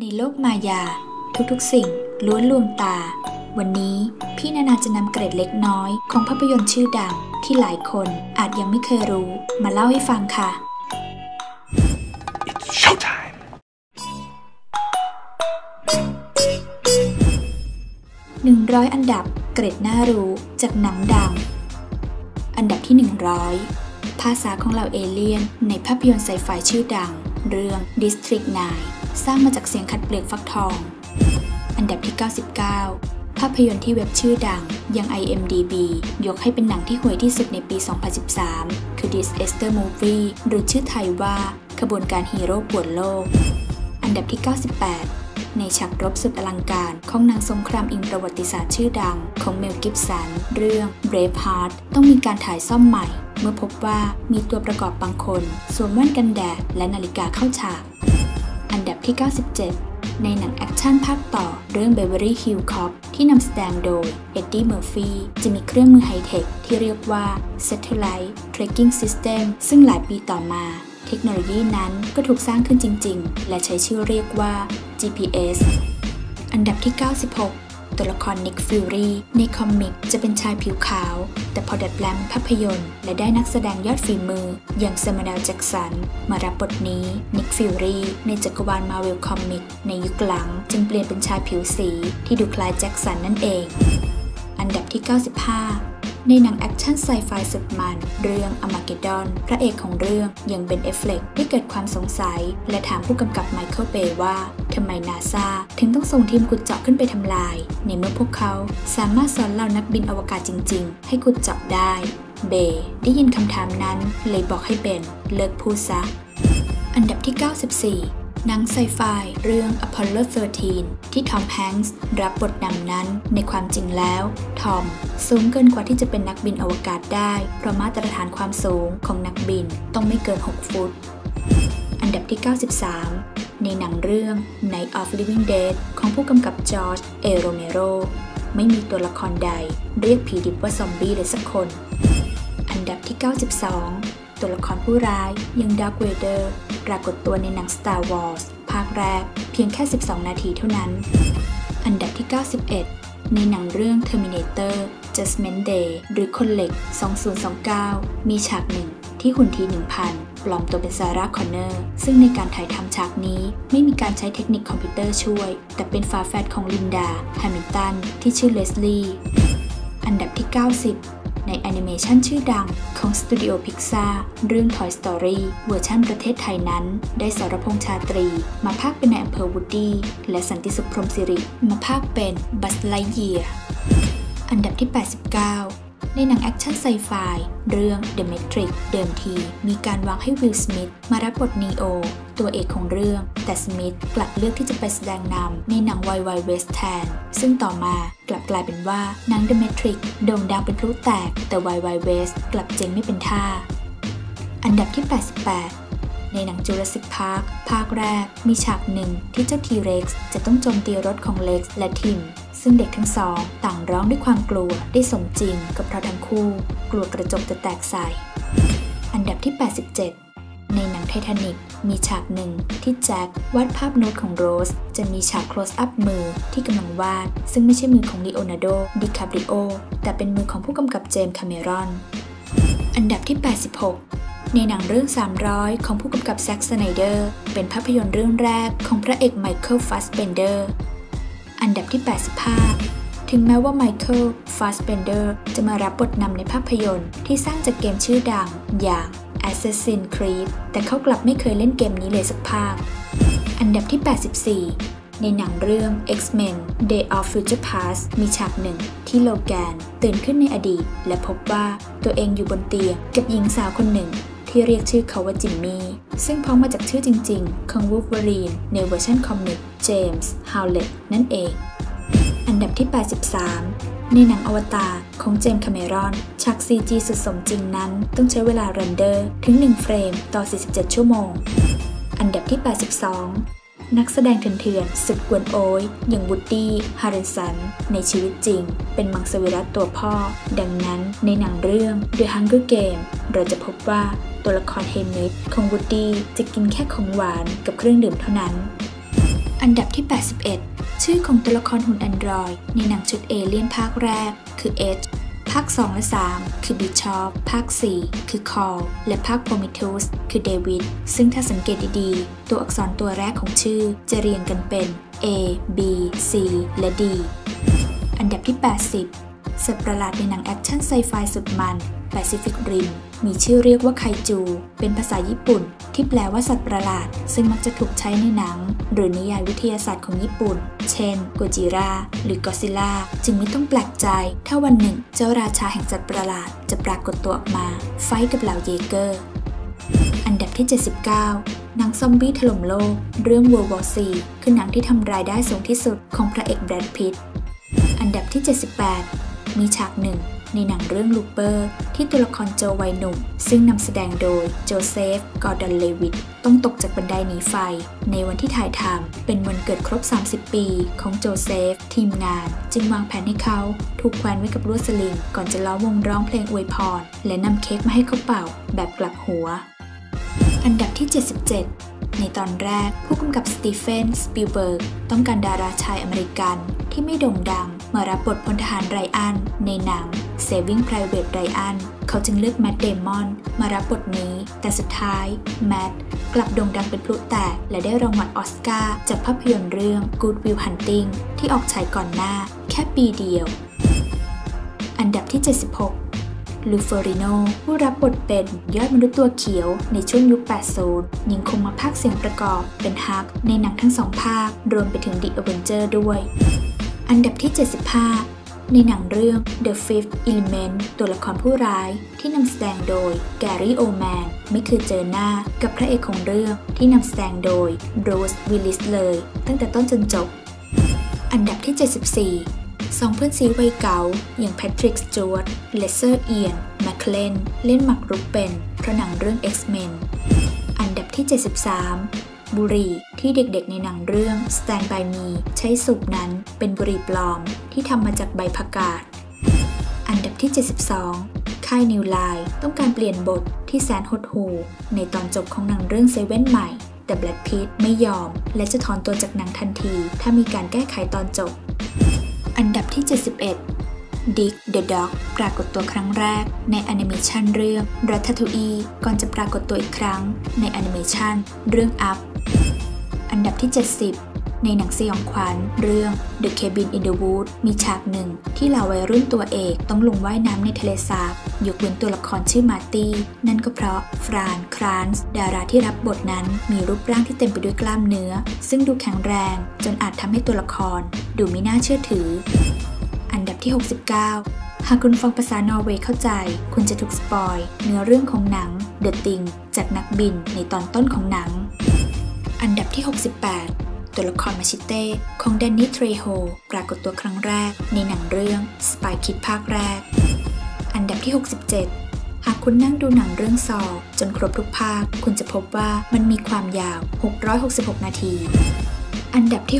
ในโลกมายา ทุกๆ สิ่งล้วนลวงตา วันนี้พี่นานาจะนำเกร็ดเล็กน้อยของภาพยนตร์ชื่อดังที่หลายคนอาจยังไม่เคยรู้มาเล่าให้ฟังค่ะ It's showtime. 100 อันดับเกร็ดน่ารู้จากหนังดัง อันดับที่ 100 ภาษาของเหล่าเอเลี่ยนในภาพยนตร์ไซไฟชื่อดัง เรื่อง District 9 สร้างมาจากเสียงขัดเปลือกฟักทอง อันดับที่ 99 ภาพยนตร์ที่เว็บชื่อดังยัง IMDB ยกให้เป็นหนังที่ห่วยที่สุดในปี 2013 คือ This e s t e r Movie หรือชื่อไทยว่าขบวนการฮีโร่ปวดโลก อันดับที่ 98 ในฉากรบสุดอลังการของนางสงครามอิงประวัติศาสตร์ชื่อดังของเมลกิฟสัน เรื่อง Braveheart ต้องมีการถ่ายซ่อมใหม่ เมื่อพบว่ามีตัวประกอบบางคน สวมแว่นกันแดดและนาฬิกาเข้าฉาก ที่ 97 ในหนังแอคชั่นภาคต่อเรื่อง Beverly Hills Cop ที่นำแสดงโดยเอ็ดดี้เมอร์ฟีจะมีเครื่องมือไฮเทคที่เรียกว่า Satellite Tracking System ซึ่งหลายปีต่อมาเทคโนโลยีนั้นก็ถูกสร้างขึ้นจริง ๆ และใช้ชื่อเรียกว่า GPS อันดับที่ 96 ตัวละครนิกฟิวรีในคอมิกจะเป็นชายผิวขาว แต่พอดัดแปลงเป็นภาพยนตร์ และได้นักแสดงยอดฝีมือ อย่างเซมาเดลแจ็กสัน มารับบทนี้นิกฟิวรีในจักรวาลมาเวลคอมิกในยุคหลัง จึงเปลี่ยนเป็นชายผิวสีที่ดูคล้ายแจ็กสันนั่นเอง อันดับที่ 95 ในหนังแอคชั่นไซไฟสุดมัน เรื่องอมาเกดอน พระเอกของเรื่องยังเป็นเอฟเฟลกได้เกิดความสงสัย และถามผู้กำกับไมเคิลเบย์ว่าทำไมนาซาถึงต้องส่งทีมขุดเจาะขึ้นไปทำลาย ในเมื่อพวกเขาสามารถสอนเหล่านักบินอวกาศจริง ๆ ให้ขุดเจาะได้ เบย์ได้ยินคำถามนั้นเลยบอกให้เบนเลิกพูดซะอันดับที่ 94 หนังไซไฟเรื่อง Apollo 13 ที่ทอมแฮงส์รับบทนำนั้น ในความจริงแล้ว ทอม สูงเกินกว่าที่จะเป็นนักบินอวกาศได้ เพราะมาตรฐานความสูงของนักบินต้องไม่เกิน 6 ฟุต อันดับที่ 93 ในหนังเรื่อง Night of Living Dead ของผู้กำกับจอร์จเอโรเมโรไม่มีตัวละครใด เรียกผีดิบว่าซอมบี้เลยสักคน อันดับที่ 92 ตัวละครผู้ร้ายยังดาร์ v เวเดอร์ปรากฏตัวในหนัง Star Wars ภาคแรก เพียงแค่ 12 นาทีเท่านั้น อันดับที่ 91 ในหนังเรื่อง Terminator Judgment Day หรือคนเหล็ก 2029 มีฉากหนึ่งที่หุ่นที 1000 ปลอมตัวเป็นซาร่าคอนเนอร์ ซึ่งในการถ่ายทำฉากนี้ไม่มีการใช้เทคนิคคอมพิวเตอร์ช่วย แต่เป็นฝาแฝดของลินดาแฮมิลตันที่ชื่อเลสลีย์อันดับที่ 90 ในแอนิเมชันชื่อดังของสตูดิโอพิกซาเรื่อง Toy Story เวอร์ชันประเทศไทยนั้น ได้สรพงษ์ชาตรี มาภาคเป็นนอำเภอวูดดี้และสันติสุขพรมสิริ มาภาคเป็นบัสไลเยียอันดับที่ 89 ในหนังแอคชั่นไซไฟเรื่อง The Matrix เดิมที มีการวางให้วิลสมิธมารับบทนีโอตัวเอกของเรื่อง แต่สมิธกลับเลือกที่จะไปแสดงนำในหนัง Wild Wild West แทน ซึ่งต่อมากลับกลายเป็นว่าหนัง The Matrix โด่งดังเป็นพลุแตก แต่ Wild Wild West กลับเจ๊งไม่เป็นท่า อันดับที่ 88ในหนัง Jurassic Park ภาคแรก มีฉากหนึ่งที่เจ้า T-Rex จะต้องโจมตีรถของ Lex และ Tim ซึ่งเด็กทั้งสอง ต่างร้องด้วยความกลัวได้สมจริงกับเพราะทั้งคู่ กลัวกระจกจะแตกใส่ อันดับที่ 87 ในหนังไททานิกมีฉากหนึ่งที่แจ็ควาดภาพโน้ตของโรส จะมีฉาก close up มือที่กำลังวาด ซึ่งไม่ใช่มือของลีโอนาร์โด ดิคาปริโอ แต่เป็นมือของผู้กำกับเจมส์คาเมรอน อันดับที่ 86ในหนังเรื่อง 300 ของผู้กำกับแซ็กสไนเดอร์ เป็นภาพยนตร์เรื่องแรกของพระเอกไมเคิลฟาสเบนเดอร์ อันดับที่ 85 ถึงแม้ว่าไมเคิลฟาสเบนเดอร์จะมารับบทนำในภาพยนตร์ที่สร้างจากเกมชื่อดังอย่าง Assassin's Creed แต่เขากลับไม่เคยเล่นเกมนี้เลยสักภาค อันดับที่ 84ในหนังเรื่อง X-Men Day of Future Past มีฉากหนึ่งที่โลแกนตื่นขึ้นในอดีต และพบว่าตัวเองอยู่บนเตียงกับหญิงสาวคนหนึ่ง ที่เรียกชื่อเขาว่าจิมมี่ซึ่งพ้องมาจากชื่อจริงๆ ของวูฟเวอรีนในเวอร์ชันคอมิกเจมส์ฮาวเล็ตนั่นเอง อันดับที่ 83 ในหนังอวตารของเจมส์คาเมรอนฉาก CG สุดสมจริงนั้น ต้องใช้เวลาเรนเดอร์ถึง 1 เฟรมต่อ 47 ชั่วโมง อันดับที่ 82นักแสดงเถื่อนๆสุดกวนโอยอย่างวูดดี้ฮาริสัน ในชีวิตจริง เป็นมังสวิรัตตัวพ่อ ดังนั้นในหนังเรื่อง The Hunger Game เราจะพบว่า ตัวละครเฮมิดของวูดดี้จะกินแค่ของหวานกับเครื่องดื่มเท่านั้น อันดับที่ 81 ชื่อของตัวละครหุ่นแอนดรอยในหนังชุดเอเลี่ยนภาคแรก คือเอชภาค 2 และ 3 คือบิชอปภาค 4 คือคอลและภาคโพมิทูสคือเดวิด ซึ่งถ้าสังเกตดีๆ ตัวอักษรตัวแรกของชื่อจะเรียงกันเป็น A B C และ D อันดับที่ 80 สัตว์ประหลาดในหนังแอคชั่นไซไฟสุดมัน Pacific Rim มีชื่อเรียกว่าไคจู เป็นภาษาญี่ปุ่น ที่แปลว่าสัตว์ประหลาด ซึ่งมักจะถูกใช้ในหนัง หรือนิยายวิทยาศาสตร์ของญี่ปุ่น เช่นโกจิราหรือกอซิล่าจึงไม่ต้องแปลกใจ ถ้าวันหนึ่งเจ้าราชาแห่งสัตว์ประหลาด จะปรากฏตัวออกมา ไฟกับเหล่าเยเกอร์ อันดับที่ 79หนังซอมบี้ถล่มโลก เรื่อง World War C คือหนังที่ทำรายได้สูงที่สุดของพระเอกแบรดพิตอันดับที่ 78 มีฉากหนึ่ง ในหนังเรื่องลูเปอร์ ที่ตัวละครโจวัยหนุ่ม ซึ่งนำแสดงโดยโจเซฟ กอร์ดอนเลวิตต้องตกจากบันไดหนีไฟ ในวันที่ถ่ายทำเป็นวันเกิดครบ 30 ปี ของโจเซฟ ทีมงาน จึงวางแผนให้เขา ถูกแขวนไว้กับลวดสลิง ก่อนจะล้อวงร้องเพลงอวยพร และนำเค้กมาให้เขาเป่า แบบกลับหัว อันดับที่ 77 ในตอนแรกผู้กำกับสตีเฟน สปิลเบิร์ก ต้องการดาราชายอเมริกันที่ไม่โด่งดัง มารับบทพลทหารไรอัน ในหนัง Saving Private Ryan เขาจึงเลือกแมดเดมอนมารับบทนี้ แต่สุดท้ายแมดกลับโด่งดังเป็นพลุแตก และได้รางวัลออสการ์จากภาพยนตร์เรื่อง Good Will Hunting ที่ออกฉายก่อนหน้า แค่ปีเดียว อันดับที่ 76 ลูเฟอริโนผู้รับบทเป็นยอดมนุษย์ตัวเขียวในช่วงยุค 80 ยังคงมาพากเสียงประกอบเป็นฮักในหนังทั้งสองภาค รวมไปถึง The Avenger ด้วย อันดับที่ 75ในหนังเรื่อง The Fifth Element ตัวละครผู้ร้ายที่นำแสดงโดยแกรี่โอแมนไม่เคยเจอหน้ากับพระเอกของเรื่องที่นำแสดงโดยโรสวิลลิสเลย ตั้งแต่ต้นจนจบ อันดับที่ 74 สองเพื่อนซีวัยเก่าอย่างแพทริกสจวตแลเซอร์เอียนแมคเลนเล่นหมักรุกเป็นพระหนังเรื่อง X-Men อันดับที่ 73 บุหรี่ที่เด็กๆในหนังเรื่อง Stand by Me ใช้สูบนั้นเป็นบุหรี่ปลอมที่ทำมาจากใบผักกาด อันดับที่ 72 ค่ายนิวไลน์ต้องการเปลี่ยนบทที่แสนหดหูในตอนจบของหนังเรื่องเซเว่นใหม่แต่แบล็ d พิตไม่ยอม และจะถอนตัวจากหนังทันที ถ้ามีการแก้ไขตอนจบ อันดับที่ 71 Dick the Dog ปรากฏตัวครั้งแรกในแอนิเมชันเรื่อง Ratatouille ก่อนจะปรากฏตัวอีกครั้งในแอนิเมชันเรื่อง Up อันดับที่ 70 ในหนังสยองขวัญเรื่อง The Cabin in the Woods มีฉากหนึ่ง ที่เหล่าวัยรุ่นตัวเอกต้องลงว่ายน้ำในทะเลสาบยกเว้นตัวละครชื่อมาร์ตี้ นั่นก็เพราะฟรานครานส์ดาราที่รับบทนั้นมีรูปร่างที่เต็มไปด้วยกล้ามเนื้อ ซึ่งดูแข็งแรง จนอาจทำให้ตัวละคร ดูไม่น่าเชื่อถือ อันดับที่ 69หากคุณฟังภาษานอร์เวย์เข้าใจ คุณจะถูกสปอย เนื้อเรื่องของหนัง The Thing จากนักบินในตอนต้นของหนัง อันดับที่ 68 ตัวละครมาชิเต้ของแดนนี่เทรโฮปรากฏตัวครั้งแรก ในหนังเรื่อง Spy Kid ภาคแรก อันดับที่ 67 หากคุณนั่งดูหนังเรื่องซอจนครบทุกภาค คุณจะพบว่ามันมีความยาว 666 นาที อันดับที่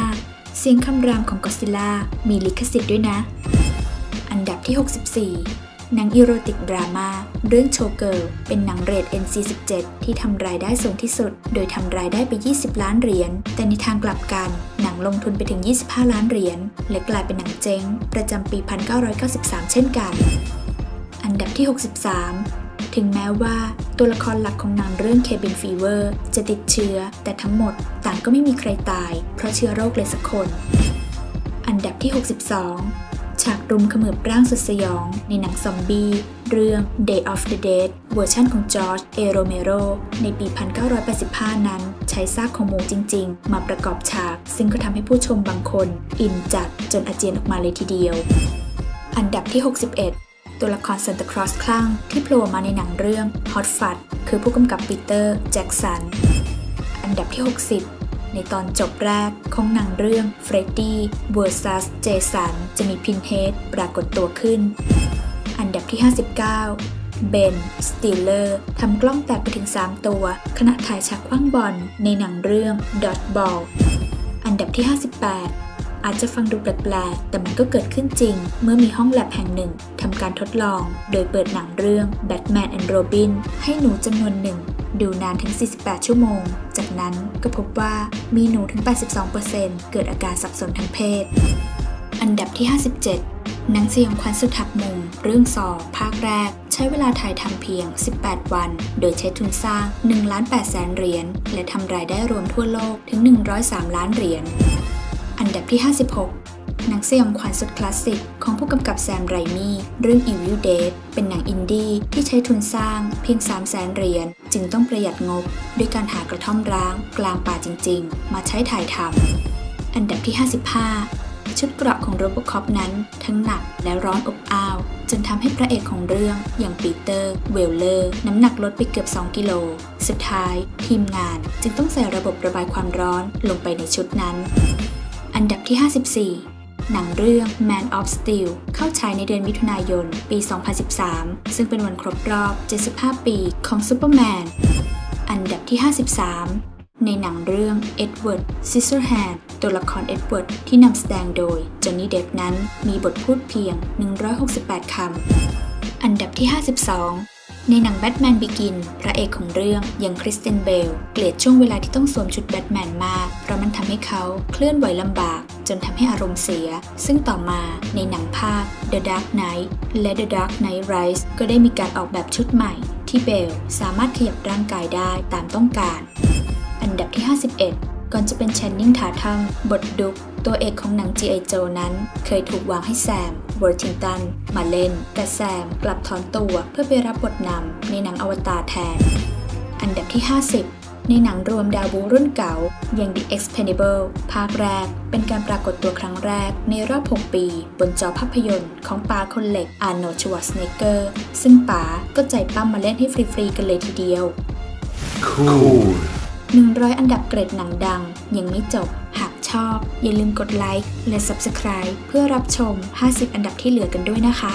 65 เสียงคำรามของก็ซิล่ามีลิขสิทธิ์ด้วยนะ อันดับที่ 64 หนังอีโรติกดราม่าเรื่องโชเกิลเป็นหนังเรท NC17 ที่ทำรายได้สูงที่สุด โดยทำรายได้ไป 20 ล้านเหรียญ แต่ในทางกลับกัน หนังลงทุนไปถึง 25 ล้านเหรียญ และกลายเป็นหนังเจ๊ง ประจำปี 1993 เช่นกัน อันดับที่ 63ถึงแม้ว่าตัวละครหลักของหนังเรื่อง Cabin Fever จะติดเชื้อ แต่ทั้งหมดต่างก็ไม่มีใครตาย เพราะเชื้อโรคเลยสักคน อันดับที่ 62 ฉากรุมขมือบร่างสุดสยอง ในหนังซอมบี้ เรื่อง Day of the Dead เวอร์ชั่นของจอร์จ เอโรเมโร ในปี 1985 นั้น ใช้ซากของหมูจริง ๆ มาประกอบฉาก ซึ่งก็ทำให้ผู้ชมบางคน อินจัดจนอาเจียนออกมาเลยทีเดียว อันดับที่ 61ตัวละครซันตาคลอสคลั่งที่โผล่มาในหนังเรื่อง Hot Fuzz คือผู้กำกับปีเตอร์ แจ็กสัน อันดับที่ 60 ในตอนจบแรกของหนังเรื่อง Freddy vs. Jason จะมีพินเฮดปรากฏตัวขึ้น อันดับที่ 59 เบน สติลเลอร์ทำกล้องแตกไปถึง 3 ตัว ขณะถ่ายฉากคว้างบอลในหนังเรื่อง Dodgeball อันดับที่ 58อาจจะฟังดูแปลกๆ แต่มันก็เกิดขึ้นจริง เมื่อมีห้องแลบแห่งหนึ่งทำการทดลอง โดยเปิดหนังเรื่อง Batman and Robin ให้หนูจำนวนหนึ่ง ดูนานถึง 48 ชั่วโมง จากนั้นก็พบว่ามีหนูถึง 82%เกิดอาการสับสนทางเพศ อันดับที่ 57 หนังสยองขวัญสุดหักมุม เรื่องสอบภาคแรก ใช้เวลาถ่ายทำเพียง 18 วัน โดยใช้ทุนสร้าง1ล้าน8แสนเหรียญ และทำรายได้รวมทั่วโลกถึง 103 ล้านเหรียญ อันดับที่ 56หนังสยองขวัญสุดคลาสสิกของผู้กำกับแซมไรมี่เรื่อง Evil Dead เป็นหนังอินดี้ที่ใช้ทุนสร้างเพียง 3 0 0แสนเหรียญจึงต้องประหยัดงบด้วยการหากระท่อมร้าง กลางป่าจริง ๆ มาใช้ถ่ายทำอันดับที่ 55 ชุดเกราะของโรบอคอปนั้น ทั้งหนักและร้อนอบอ้าว จนทำให้พระเอกของเรื่องอย่างปีเตอร์ เวลเลอร์ น้ำหนักลดไปเกือบ 2 กิโล สุดท้าย ทีมงานจึงต้องใส่ระบบระบายความร้อนลงไปในชุดนั้น อันดับที่ 54 หนังเรื่อง Man of Steel เข้าฉายในเดือนมิถุนายน ปี 2013 ซึ่งเป็นวันครบรอบ 75 ปีของซูเปอร์แมน อันดับที่ 53 ในหนังเรื่อง Edward Scissorhands ตัวละครเอ็ดเวิร์ดที่นำแสดงโดยจอห์นนี่เดฟนั้นมีบทพูดเพียง 168 คำ อันดับที่ 52ในหนังแบทแมนบิกิน พระเอกของเรื่องอยังคริสเตนเบล เกลียดช่วงเวลาที่ต้องสวมชุดแบทแมนมาก เพราะมันทำให้เขาเคลื่อนไหวลำบาก จนทำให้อารมณ์เสีย ซึ่งต่อมาในหนังภาค The Dark Knight และ The Dark Knight Rises ก็ได้มีการออกแบบชุดใหม่ ที่เบลสามารถขยับร่างกายได้ตามต้องการ อันดับที่ 51 ก่อนจะเป็นแชนนิงทาทัมบทดุกตัวเอกของหนัง G.I. Joe นั้น เคยถูกวางให้แซมวอร์ทิงตันมาเล่น แต่แซมกลับถอนตัวเพื่อไปรับบทนำในหนังอวตารแทน อันดับที่ 50 ในหนังรวมดาวบูรุ่นเก่าอย่าง The Expendable ภาคแรก เป็นการปรากฏตัวครั้งแรกในรอบ 6 ปี บนจอภาพยนตร์ของป๋าคนเหล็กอาร์โนชวาสเนเกอร์ ซึ่งป๋าก็ใจปั้มมาเล่นให้ฟรี ๆ กันเลยทีเดียว Cool. 100 อันดับเกรดหนังดัง ยังไม่จบ หากชอบ อย่าลืมกดไลค์และ Subscribe เพื่อรับชม 50 อันดับที่เหลือกันด้วยนะคะ